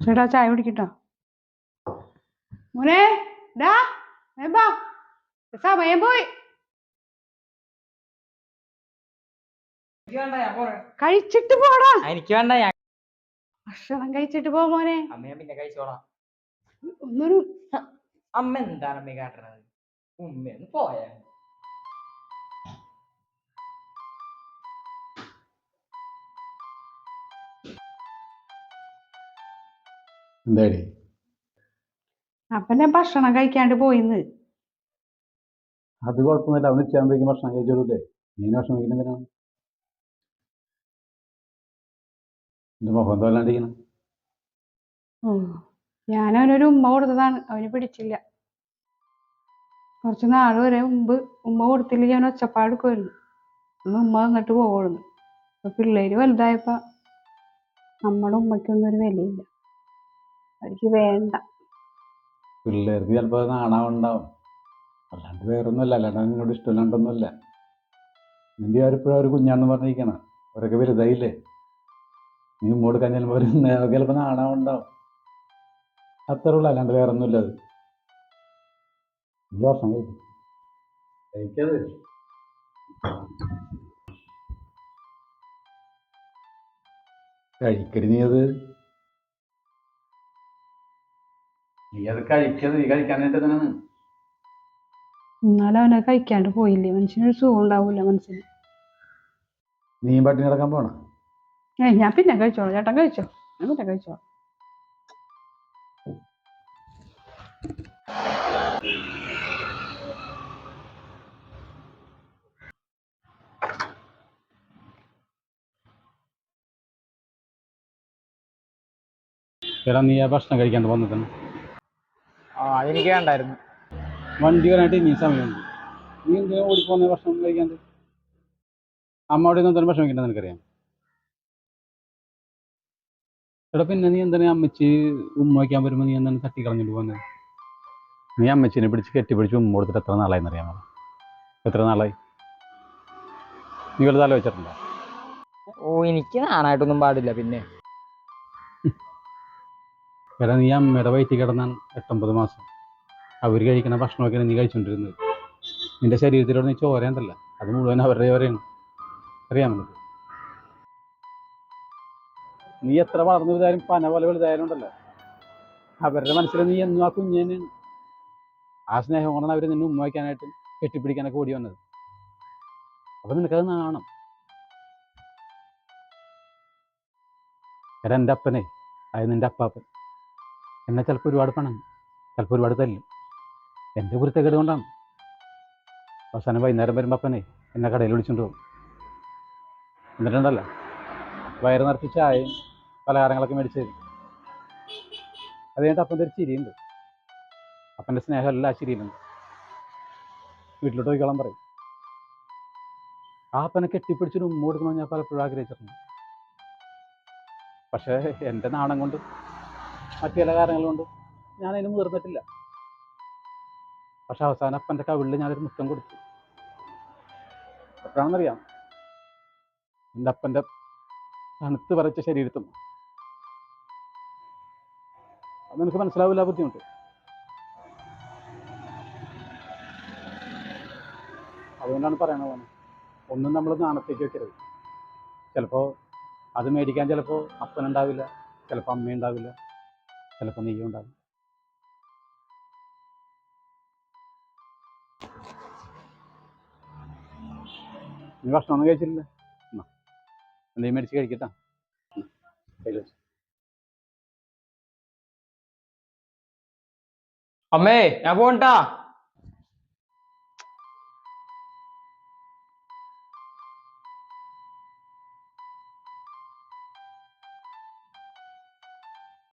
ചേട്ടാ ചായ കുടിക്കട്ടോ. മോനെ ഡാ വേഗം വാ. സമയം പോയി. കഴിച്ചിട്ട് പോടാ. എനിക്ക് വേണ്ട ഞാൻ ഭക്ഷണം കഴിച്ചിട്ട് പോ മോനെ. അമ്മയെ പിന്നെ കഴിച്ചോളാം. ഒന്നൊരു അമ്മ എന്താണ് അമ്മ കാട്ടണത്? ഉമ്മ പോയാ എന്താടി? അപ്പനെ ഭക്ഷണം കഴിക്കാണ്ട് പോയിന്ന്. അത് കുഴപ്പമൊന്നുമില്ല. അവന് ഉച്ചയാകുമ്പോഴേക്കും ഭക്ഷണം കഴിച്ചോളൂല്ലേ? നീ ഭക്ഷണം കഴിക്കുന്നതിനാണ് എന്റെ മുഖം തോല്ലാണ്ടിരിക്കണം ഞാൻ അവനൊരു ഉമ്മ കൊടുത്തതാണ്. അവന് പിടിച്ചില്ല. കുറച്ച് നാൾ വരെ മുമ്പ് ഉമ്മ കൊടുത്തില്ല. ഞാൻ ഒച്ചപ്പാടുക്കുമായിരുന്നു അന്ന് ഉമ്മ വന്നിട്ട് പോകുന്നു അപ്പൊ പിള്ളേര് വലുതായപ്പോ നമ്മുടെ ഉമ്മയ്ക്കൊന്നും ഒരു വിലയില്ല. അവർക്ക് വേണ്ട. പിള്ളേർക്ക് ചിലപ്പോൾ നാണാവുണ്ടാവും. അല്ലാണ്ട് വേറൊന്നുമല്ല. അല്ലാണ്ട് നിന്നോട് ഇഷ്ടമില്ലാണ്ടൊന്നുമില്ല. നിന്റെ ആരിപ്പോഴും ഒരു കുഞ്ഞാന്ന് പറഞ്ഞിരിക്കണം. അവരൊക്കെ വലുതായില്ലേ? നീ ഉമ്മോട് കഴിഞ്ഞാൽ പോലെ ചിലപ്പോൾ നാണാവുണ്ടാവും. അത്രേ ഉള്ളൂ. അല്ലാണ്ട് വേറൊന്നുമില്ല അത്. ഈ വർഷം കഴിക്കും. കഴിക്കത്. കഴിക്കരുത് നീ അത്. നീ അത് കഴിക്കത് നീ കഴിക്കാനായിട്ട് തന്നെയാണ്. എന്നാലും അവനെ കഴിക്കാണ്ട് പോയില്ലേ? മനുഷ്യനൊരു സുഖം ഉണ്ടാവൂല മനസ്സിന്. നീ പട്ടിണി കിടക്കാൻ പോണ? ഏയ് ഞാൻ പിന്നെ കഴിച്ചോളാം. ചേട്ടൻ കഴിച്ചോ? ഞാൻ പിന്നെ കഴിച്ചോളാം. എടാ നീ ആ ഭക്ഷണം കഴിക്കാണ്ട് വന്നിട്ടാണ് ആ അതെനിക്ക് വേണ്ടായിരുന്നു. വണ്ടി വരാനായിട്ട് ഇനി സമയമുണ്ട് നീ എന്തിനാ ഓടിപ്പോന്ന ഭക്ഷണം കഴിക്കാണ്ട്. അമ്മയോട് നിന്ന് എന്താണ് ഭക്ഷണം കഴിക്കേണ്ടത് നിനക്കറിയാം? എടാ പിന്നെ നീ എന്താണ് അമ്മച്ചി ഉമ്മ വയ്ക്കാൻ വരുമ്പോൾ നീ എന്താണ് തട്ടി കളഞ്ഞിട്ട് പോകുന്നത് നീ അമ്മച്ചിനെ പിടിച്ച് കെട്ടിപ്പിടിച്ച് ഉമ്മ കൊടുത്തിട്ട് എത്ര നാളായി എന്നറിയാമോ? എത്ര നാളായി? നീ വലുത് ആലോചിച്ചിട്ടുണ്ടോ ഓ എനിക്ക് നാണായിട്ടൊന്നും പാടില്ല പിന്നെ. എടാ നീ അമ്മയുടെ വയറ്റിൽ കിടന്നാണ് എട്ടൊമ്പത് മാസം. അവർ കഴിക്കുന്ന ഭക്ഷണമൊക്കെയാണ് നീ കഴിച്ചുകൊണ്ടിരുന്നത് നിന്റെ ശരീരത്തിലൂടെ നീ ചോരയുണ്ടല്ല അത് മുഴുവൻ അവരുടെ ചോരയാണ്. അറിയാമോ നിനക്ക്? നീ എത്ര വളർന്നു വലുതായാലും പന പോലെ വലുതായാലും ഉണ്ടല്ലോ. അവരുടെ മനസ്സിൽ നീ എന്നും ആ കുഞ്ഞ് ആ സ്നേഹം കൊണ്ടാണ് അവർ നിന്നെ ഉമ്മ വയ്ക്കാനായിട്ട് കെട്ടിപ്പിടിക്കാനൊക്കെ ഓടി വന്നത്. അപ്പൊ നിനക്കത് നാണം. എന്റെ അപ്പനെ. അതായത് നിന്റെ അപ്പാപ്പൻ. എന്നെ ചിലപ്പോൾ ഒരുപാട് പണം ചിലപ്പോൾ ഒരുപാട് തല്ലും. എന്റെ കുരുത്തക്കേട് കൊണ്ടാണ്. അവസാനം വൈകുന്നേരം വരുമ്പോൾ അപ്പനെ എന്നെ കടയിൽ വിളിച്ചുകൊണ്ട് പോകും. എന്നിട്ടുണ്ടല്ല വയറ് നിറച്ച് ചായയും പലഹാരങ്ങളൊക്കെ മേടിച്ച് തരും. അത് അപ്പന്റെ ഒരു ചിരിയുണ്ട്. അപ്പന്റെ സ്നേഹം എല്ലാ ചിരിയിലുണ്ട്. വീട്ടിലോട്ട് പോയിക്കോളാൻ പറയും. ആ അപ്പനെ കെട്ടിപ്പിടിച്ചൊരു ഉമ്മ കൊടുക്കണമെന്ന് ഞാൻ പലപ്പോഴും ആഗ്രഹിച്ചിട്ടുണ്ട്. പക്ഷേ എന്റെ നാണം കൊണ്ട് മറ്റു ചില കാരണങ്ങൾ കൊണ്ട് ഞാൻ അതിന് മുതിർന്നിട്ടില്ല. പക്ഷെ അവസാനം അപ്പന്റെ കവിളിൽ ഞാനൊരു മുത്തം കൊടുത്തു. എപ്പോഴാണെന്നറിയാം? എന്റെ അപ്പന്റെ തണുത്ത് പറിച്ച ശരീരത്തും. അത് എനിക്ക് മനസ്സിലാവില്ല ബുദ്ധിമുട്ട്. അതുകൊണ്ടാണ് പറയണത് ഒന്നും നമ്മൾ നാണത്തേക്ക് വെക്കരുത്. ചിലപ്പോൾ അത് മേടിക്കാൻ ചിലപ്പോൾ അപ്പനുണ്ടാവില്ല ചിലപ്പോൾ അമ്മയുണ്ടാവില്ല ചിലപ്പോൾ നെയ്യും ഉണ്ടാകും നീ ഭക്ഷണമൊന്നും കഴിച്ചില്ല എന്നാ എന്തെങ്കിലും മേടിച്ച് കഴിക്കട്ടാ. അമ്മേ ഞാൻ പോണ്ടാ